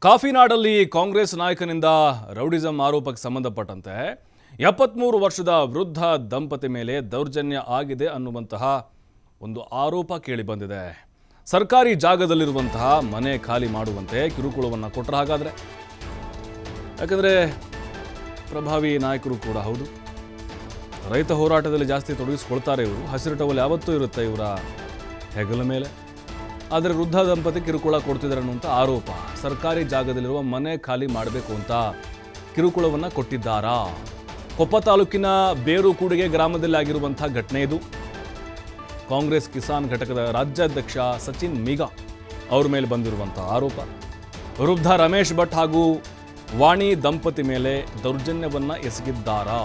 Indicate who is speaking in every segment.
Speaker 1: ಕಾಫಿನಾಡಲ್ಲಿ Congress ನಾಯಕನಿಂದ rowdyism ಆರೋಪಕ್ಕೆ ಸಂಬಂಧಪಟ್ಟಂತೆ ಎಪ್ಪತ್ಮೂರು ವರ್ಷದ ವೃದ್ಧ ದಂಪತಿ ಮೇಲೆ ದೌರ್ಜನ್ಯ ಆಗಿದೆ ಅನ್ನುವಂತಹ ಒಂದು ಆರೋಪ ಕೇಳಿಬಂದಿದೆ ಸರ್ಕಾರಿ ಜಾಗದಲ್ಲಿರುವಂತಹ ಮನೆ ಖಾಲಿ ಮಾಡುವಂತೆ ಕಿರುಕುಳವನ್ನು ಕೊಟ್ಟರೆ ಹಾಗಾದರೆ? ಯಾಕಂದರೆ ಪ್ರಭಾವಿ ನಾಯಕರು ಕೂಡ ಹೌದು. ರೈತ ಹೋರಾಟದಲ್ಲಿ ಜಾಸ್ತಿ ತೊಡಗಿಸ್ಕೊಳ್ತಾರೆ ಇವರು. ಹಸಿರು ಟವಲ್ ಯಾವತ್ತೂ ಇರುತ್ತೆ ಇವರ ಹೆಗಲ ಮೇಲೆ. ಆದರೆ ವೃದ್ಧ ದಂಪತಿ ಕಿರುಕುಳ ಕೊಡ್ತಿದ್ದಾರೆ ಅನ್ನುವಂಥ ಆರೋಪ. ಸರ್ಕಾರಿ ಜಾಗದಲ್ಲಿರುವ ಮನೆ ಖಾಲಿ ಮಾಡಬೇಕು ಅಂತ ಕಿರುಕುಳವನ್ನು ಕೊಟ್ಟಿದ್ದಾರಾ? ಕೊಪ್ಪ ತಾಲೂಕಿನ ಬೇರುಕೂಡಿಗೆ ಗ್ರಾಮದಲ್ಲಿ ಆಗಿರುವಂಥ ಘಟನೆ ಇದು. ಕಾಂಗ್ರೆಸ್ ಕಿಸಾನ್ ಘಟಕದ ರಾಜ್ಯಾಧ್ಯಕ್ಷ ಸಚಿನ್ ಮೀಗ ಅವ್ರ ಮೇಲೆ ಬಂದಿರುವಂಥ ಆರೋಪ. ವೃದ್ಧ ರಮೇಶ್ ಭಟ್ ಹಾಗೂ ವಾಣಿ ದಂಪತಿ ಮೇಲೆ ದೌರ್ಜನ್ಯವನ್ನು ಎಸಗಿದ್ದಾರಾ?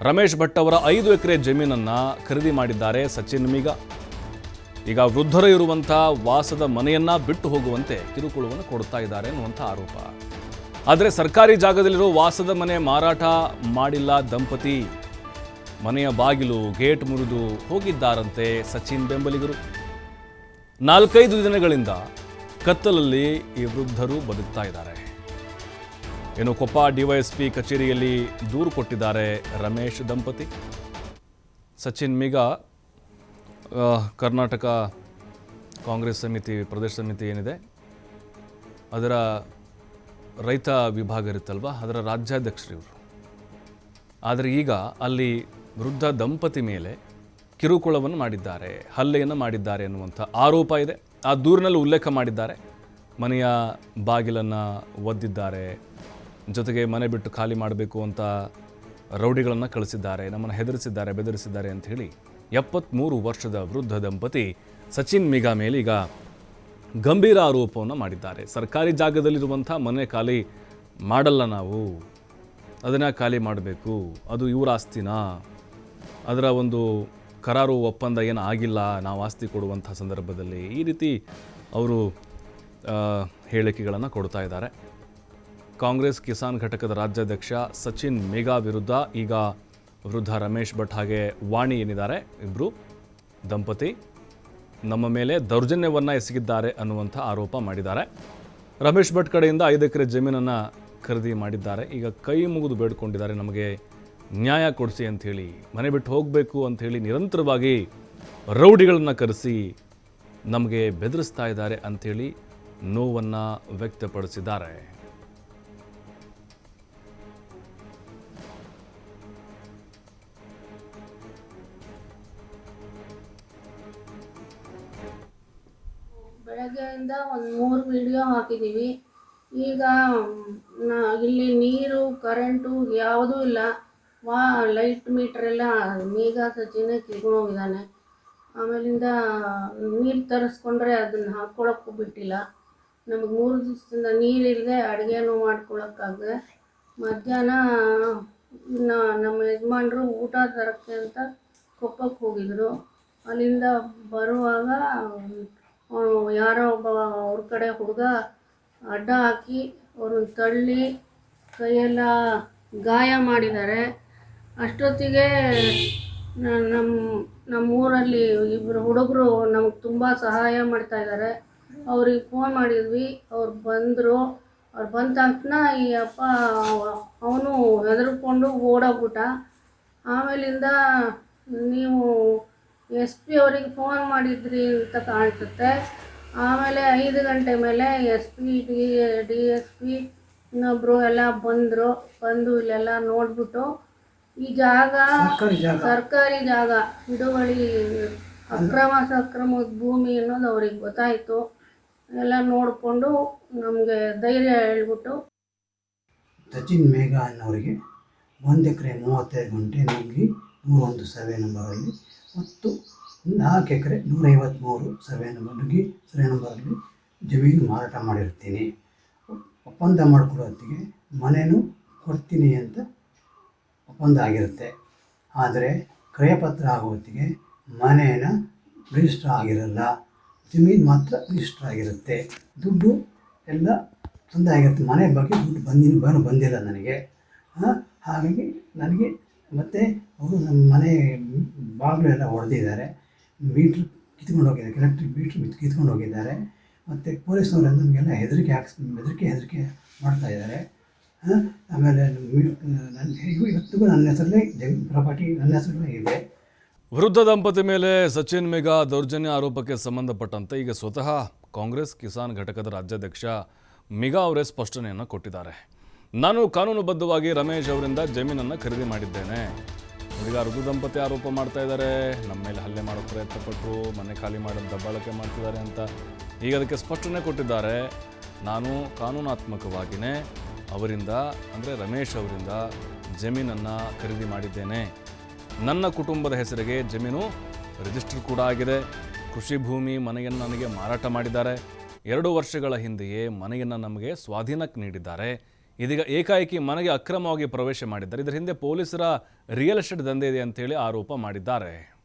Speaker 1: ರಮೇಶ್ ಭಟ್ ಅವರ ಐದು ಎಕರೆ ಜಮೀನನ್ನು ಖರೀದಿ ಮಾಡಿದ್ದಾರೆ ಸಚಿನ್ ಮೀಗಾ. ಈಗ ವೃದ್ಧರು ಇರುವಂಥ ವಾಸದ ಮನೆಯನ್ನ ಬಿಟ್ಟು ಹೋಗುವಂತೆ ಕಿರುಕುಳವನ್ನು ಕೊಡ್ತಾ ಇದ್ದಾರೆ ಅನ್ನುವಂಥ ಆರೋಪ. ಆದರೆ ಸರ್ಕಾರಿ ಜಾಗದಲ್ಲಿರೋ ವಾಸದ ಮನೆ ಮಾರಾಟ ಮಾಡಿಲ್ಲ ದಂಪತಿ. ಮನೆಯ ಬಾಗಿಲು, ಗೇಟ್ ಮುರಿದು ಹೋಗಿದ್ದಾರಂತೆ ಸಚಿನ್ ಬೆಂಬಲಿಗರು. ನಾಲ್ಕೈದು ದಿನಗಳಿಂದ ಕತ್ತಲಲ್ಲಿ ಈ ವೃದ್ಧರು ಬದುಕ್ತಾ ಇದ್ದಾರೆ. ಏನು ಕೊಪ್ಪ ಡಿವೈಎಸ್ಪಿ ಕಚೇರಿಯಲ್ಲಿ ದೂರು ಕೊಟ್ಟಿದ್ದಾರೆ ರಮೇಶ್ ದಂಪತಿ. ಸಚಿನ್, ಮಿಗಾ ಕರ್ನಾಟಕ ಕಾಂಗ್ರೆಸ್ ಸಮಿತಿ, ಪ್ರದೇಶ ಸಮಿತಿ ಏನಿದೆ, ಅದರ ರೈತ ವಿಭಾಗ ಇರುತ್ತಲ್ವ, ಅದರ ರಾಜ್ಯಾಧ್ಯಕ್ಷರಿವರು. ಆದರೆ ಈಗ ಅಲ್ಲಿ ವೃದ್ಧ ದಂಪತಿ ಮೇಲೆ ಕಿರುಕುಳವನ್ನು ಮಾಡಿದ್ದಾರೆ, ಹಲ್ಲೆಯನ್ನು ಮಾಡಿದ್ದಾರೆ ಎನ್ನುವಂಥ ಆರೋಪ ಇದೆ. ಆ ದೂರಿನಲ್ಲಿ ಉಲ್ಲೇಖ ಮಾಡಿದ್ದಾರೆ. ಮನೆಯ ಬಾಗಿಲನ್ನು ಒದ್ದಿದ್ದಾರೆ. ಜೊತೆಗೆ ಮನೆ ಬಿಟ್ಟು ಖಾಲಿ ಮಾಡಬೇಕು ಅಂತ ರೌಡಿಗಳನ್ನು ಕಳಿಸಿದ್ದಾರೆ, ನಮ್ಮನ್ನು ಹೆದರಿಸಿದ್ದಾರೆ, ಬೆದರಿಸಿದ್ದಾರೆ ಅಂತ ಹೇಳಿ ಎಪ್ಪತ್ತ್ಮೂರು ವರ್ಷದ ವೃದ್ಧ ದಂಪತಿ ಸಚಿನ್ ಮಿಗಾ ಮೇಲೀಗ ಗಂಭೀರ ಆರೋಪವನ್ನು ಮಾಡಿದ್ದಾರೆ. ಸರ್ಕಾರಿ ಜಾಗದಲ್ಲಿರುವಂಥ ಮನೆ ಖಾಲಿ ಮಾಡಲ್ಲ ನಾವು. ಅದನ್ನು ಖಾಲಿ ಮಾಡಬೇಕು. ಅದು ಇವರ ಆಸ್ತಿನಾ? ಅದರ ಒಂದು ಕರಾರು ಒಪ್ಪಂದ ಏನು ಆಗಿಲ್ಲ? ನಾವು ಆಸ್ತಿ ಕೊಡುವಂಥ ಸಂದರ್ಭದಲ್ಲಿ ಈ ರೀತಿ ಅವರು ಹೇಳಿಕೆಗಳನ್ನು ಕೊಡ್ತಾ ಇದ್ದಾರೆ. ಕಾಂಗ್ರೆಸ್ ಕಿಸಾನ್ ಘಟಕದ ರಾಜ್ಯಾಧ್ಯಕ್ಷ ಸಚಿನ್ ಮೇಘಾ ವಿರುದ್ಧ ಈಗ ವೃದ್ಧ ರಮೇಶ್ ಭಟ್ ಹಾಗೆ ವಾಣಿ ಏನಿದ್ದಾರೆ ಇಬ್ಬರು ದಂಪತಿ, ನಮ್ಮ ಮೇಲೆ ದೌರ್ಜನ್ಯವನ್ನು ಎಸಗಿದ್ದಾರೆ ಅನ್ನುವಂಥ ಆರೋಪ ಮಾಡಿದ್ದಾರೆ. ರಮೇಶ್ ಭಟ್ ಕಡೆಯಿಂದ ಐದು ಎಕರೆ ಜಮೀನನ್ನು ಖರೀದಿ ಮಾಡಿದ್ದಾರೆ. ಈಗ ಕೈ ಮುಗಿದು ಬೇಡ್ಕೊಂಡಿದ್ದಾರೆ, ನಮಗೆ ನ್ಯಾಯ ಕೊಡಿಸಿ ಅಂಥೇಳಿ, ಮನೆ ಬಿಟ್ಟು ಹೋಗಬೇಕು ಅಂಥೇಳಿ ನಿರಂತರವಾಗಿ ರೌಡಿಗಳನ್ನು ಕರೆಸಿ ನಮಗೆ ಬೆದರಿಸ್ತಾ ಇದ್ದಾರೆ ಅಂಥೇಳಿ ನೋವನ್ನು ವ್ಯಕ್ತಪಡಿಸಿದ್ದಾರೆ.
Speaker 2: ಬೆಳಗ್ಗೆಯಿಂದ ಒಂದು ಮೂರು ವಿಡಿಯೋ ಹಾಕಿದ್ದೀವಿ ಈಗ ಇಲ್ಲಿ ನೀರು ಕರೆಂಟು ಯಾವುದೂ ಇಲ್ಲ. ವಾ ಲೈಟ್ ಮೀಟ್ರ್ ಎಲ್ಲ ಮೇಘ ಸಚಿನೇ ಕಿತ್ಕೊಂಡೋಗಿದ್ದಾನೆ ಆಮೇಲಿಂದ ನೀರು ತರಿಸ್ಕೊಂಡ್ರೆ ಅದನ್ನು ಹಾಕ್ಕೊಳಕ್ಕೂ ಬಿಟ್ಟಿಲ್ಲ. ನಮಗೆ ಮೂರು ದಿವಸದಿಂದ ನೀರಿಲ್ಲದೆ ಅಡುಗೆನೂ ಮಾಡ್ಕೊಳಕ್ಕಾಗದೆ. ಮಧ್ಯಾಹ್ನ ನಮ್ಮ ಯಜಮಾನ್ರು ಊಟ ತರಕ್ಕೆ ಅಂತ ಕೊಪ್ಪಕ್ಕೆ ಹೋಗಿದ್ರು. ಅಲ್ಲಿಂದ ಬರುವಾಗ ಯಾರೋ ಒಬ್ಬ ಅವ್ರ ಕಡೆ ಹುಡುಗ ಅಡ್ಡ ಹಾಕಿ ಅವ್ರನ್ನ ತಳ್ಳಿ ಕೈಯೆಲ್ಲ ಗಾಯ ಮಾಡಿದ್ದಾರೆ ಅಷ್ಟೊತ್ತಿಗೆ ನಮ್ಮ ನಮ್ಮ ಊರಲ್ಲಿ ಇಬ್ಬರು ಹುಡುಗರು ನಮಗೆ ತುಂಬ ಸಹಾಯ ಮಾಡ್ತಾ ಇದ್ದಾರೆ ಅವ್ರಿಗೆ ಫೋನ್ ಮಾಡಿದ್ವಿ. ಅವ್ರು ಬಂದರು. ಅವ್ರು ಬಂದ ತಕ್ಷಣ ಈ ಅಪ್ಪ ಅವನು ಹೆದರ್ಕೊಂಡು ಓಡೋಗ್ಬಿಟ್ಟ. ಆಮೇಲಿಂದ ನೀವು ಎಸ್ ಪಿ ಅವರಿಗೆ ಫೋನ್ ಮಾಡಿದ್ರಿ ಅಂತ ಕಾಣಿಸುತ್ತೆ. ಆಮೇಲೆ ಐದು ಗಂಟೆ ಮೇಲೆ S P D D S P ಇನ್ನೊಬ್ಬರು ಎಲ್ಲ ಬಂದರು ಬಂದು ಇಲ್ಲೆಲ್ಲ ನೋಡಿಬಿಟ್ಟು ಈ ಜಾಗ ಸರ್ಕಾರಿ ಜಾಗ. ಹಿಡುವಳಿ ಅಕ್ರಮ ಸಕ್ರಮದ ಭೂಮಿ ಅನ್ನೋದು ಅವ್ರಿಗೆ ಗೊತ್ತಾಯಿತು. ಎಲ್ಲ ನೋಡಿಕೊಂಡು ನಮಗೆ ಧೈರ್ಯ ಹೇಳ್ಬಿಟ್ಟು
Speaker 3: ಸಚಿನ್ ಮೇಘ ಅನ್ನೋರಿಗೆ ಒಂದು ಎಕರೆ ಮೂವತ್ತೈದು ಗಂಟೆ ನಮಗೆ ನೂರೊಂದು ಸರ್ವೆ ನಂಬರಲ್ಲಿ ಮತ್ತು ನಾಲ್ಕು ಎಕರೆ ನೂರೈವತ್ತ್ಮೂರು ಸರ್ವೆ ನಂಬರ್ಗೆ ಸರ್ವೆ ನಂಬರಲ್ಲಿ ಜಮೀನು ಮಾರಾಟ ಮಾಡಿರ್ತೀನಿ. ಒಪ್ಪಂದ ಮಾಡ್ಕೊಳ್ಳೋತ್ತಿಗೆ ಮನೆಯೂ ಕೊಡ್ತೀನಿ ಅಂತ ಒಪ್ಪಂದ ಆಗಿರುತ್ತೆ. ಆದರೆ ಕ್ರಯಪತ್ರ ಆಗೋತ್ತಿಗೆ ಮನೇನ ರಿಜಿಸ್ಟರ್ ಆಗಿರಲ್ಲ. ಜಮೀನು ಮಾತ್ರ ರಿಜಿಸ್ಟರ್ ಆಗಿರುತ್ತೆ. ದುಡ್ಡು ಎಲ್ಲ ತೊಂದರೆ ಆಗಿರುತ್ತೆ. ಮನೆ ಬಗ್ಗೆ ದುಡ್ಡು ಬಂದಿನ, ಬಂದಿಲ್ಲ ನನಗೆ. ಹಾಗಾಗಿ ನನಗೆ ಮತ್ತು ಅವರು ನಮ್ಮ ಮನೆ ಬಾಗಿಲು ಎಲ್ಲ ಹೊಡೆದಿದ್ದಾರೆ ಮೀಟ್ರ್ ಕಿತ್ಕೊಂಡು ಹೋಗಿದ್ದಾರೆ. ಎಲೆಕ್ಟ್ರಿಕ್ ಮೀಟ್ರ್ ಕಿತ್ಕೊಂಡು ಹೋಗಿದ್ದಾರೆ. ಮತ್ತು ಪೊಲೀಸ್ನವರೆಲ್ಲ ನಮಗೆಲ್ಲ ಹೆದರಿಕೆ ಹಾಕ್ಸ್ ಹೆದರಿಕೆ ಹೆದರಿಕೆ ಮಾಡ್ತಾ ಇದ್ದಾರೆ. ಆ, ಆಮೇಲೆ ನನ್ನ ಇವತ್ತಿಗೂ ನನ್ನ ಹೆಸರಲ್ಲೇ ಜಮ್ ಪ್ರಾಪರ್ಟಿ ನನ್ನ ಹೆಸರಲ್ಲೇ ಇದೆ.
Speaker 1: ವೃದ್ಧ ದಂಪತಿ ಮೇಲೆ ಸಚಿನ್ ಮೇಘಾ ದೌರ್ಜನ್ಯ ಆರೋಪಕ್ಕೆ ಸಂಬಂಧಪಟ್ಟಂತೆ ಈಗ ಸ್ವತಃ ಕಾಂಗ್ರೆಸ್ ಕಿಸಾನ್ ಘಟಕದ ರಾಜ್ಯಾಧ್ಯಕ್ಷ ಮಿಗಾ ಅವರೇ ಸ್ಪಷ್ಟನೆಯನ್ನು ಕೊಟ್ಟಿದ್ದಾರೆ. ನಾನು ಕಾನೂನುಬದ್ಧವಾಗಿ ರಮೇಶ್ ಅವರಿಂದ ಜಮೀನನ್ನು ಖರೀದಿ ಮಾಡಿದ್ದೇನೆ. ಹುಡುಗ ಋತು ದಂಪತಿ ಆರೋಪ ಮಾಡ್ತಾ ಇದ್ದಾರೆ ನಮ್ಮ ಮೇಲೆ ಹಲ್ಲೆ ಮಾಡೋ ಪ್ರಯತ್ನ ಪಟ್ಟರು ಮನೆ ಖಾಲಿ ಮಾಡೋ ದಬ್ಬಾಳಕೆ ಮಾಡ್ತಿದ್ದಾರೆ ಅಂತ. ಈಗ ಅದಕ್ಕೆ ಸ್ಪಷ್ಟನೆ ಕೊಟ್ಟಿದ್ದಾರೆ. ನಾನು ಕಾನೂನಾತ್ಮಕವಾಗಿಯೇ ಅವರಿಂದ, ಅಂದರೆ ರಮೇಶ್ ಅವರಿಂದ ಜಮೀನನ್ನು ಖರೀದಿ ಮಾಡಿದ್ದೇನೆ. ನನ್ನ ಕುಟುಂಬದ ಹೆಸರಿಗೆ ಜಮೀನು ರಿಜಿಸ್ಟರ್ ಕೂಡ ಆಗಿದೆ. ಕೃಷಿ ಭೂಮಿ ಮನೆಯನ್ನು ನನಗೆ ಮಾರಾಟ ಮಾಡಿದ್ದಾರೆ. ಎರಡು ವರ್ಷಗಳ ಹಿಂದೆಯೇ ಮನೆಯನ್ನು ನಮಗೆ ಸ್ವಾಧೀನಕ್ಕೆ ನೀಡಿದ್ದಾರೆ. ಇದೀಗ ಏಕಾಏಕಿ ಮನೆಗೆ ಅಕ್ರಮವಾಗಿ ಪ್ರವೇಶ ಮಾಡಿದ್ದಾರೆ. ಇದರ ಹಿಂದೆ ಪೊಲೀಸರ ರಿಯಲ್ ಎಸ್ಟೇಟ್ ದಂಧೆ ಇದೆ ಅಂತೇಳಿ ಆರೋಪ ಮಾಡಿದ್ದಾರೆ.